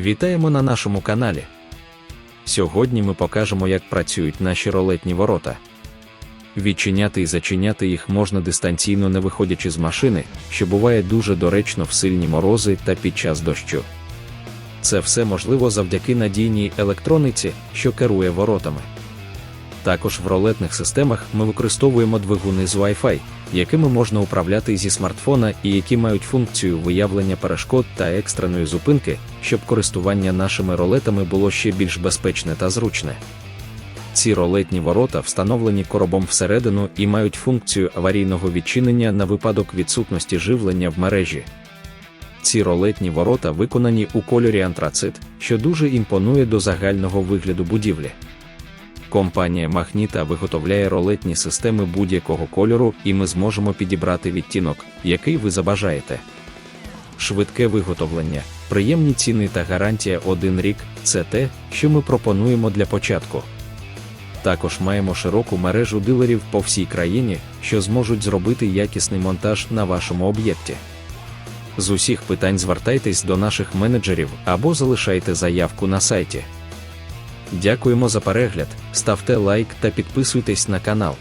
Вітаємо на нашому каналі. Сьогодні ми покажемо, як працюють наші ролетні ворота. Відчиняти і зачиняти їх можна дистанційно, не виходячи з машини, що буває дуже доречно в сильні морози та під час дощу. Це все можливо завдяки надійній електрониці, що керує воротами. Також в ролетних системах ми використовуємо двигуни з Wi-Fi, якими можна управляти зі смартфона і які мають функцію виявлення перешкод та екстреної зупинки, щоб користування нашими ролетами було ще більш безпечне та зручне. Ці ролетні ворота встановлені коробом всередину і мають функцію аварійного відчинення на випадок відсутності живлення в мережі. Ці ролетні ворота виконані у кольорі антрацит, що дуже імпонує до загального вигляду будівлі. Компанія Магніта виготовляє ролетні системи будь-якого кольору, і ми зможемо підібрати відтінок, який ви забажаєте. Швидке виготовлення, приємні ціни та гарантія один рік це те, що ми пропонуємо для початку. Також маємо широку мережу дилерів по всій країні, що зможуть зробити якісний монтаж на вашому об'єкті. З усіх питань звертайтесь до наших менеджерів або залишайте заявку на сайті. Дякуємо за перегляд, ставте лайк та підписуйтесь на канал.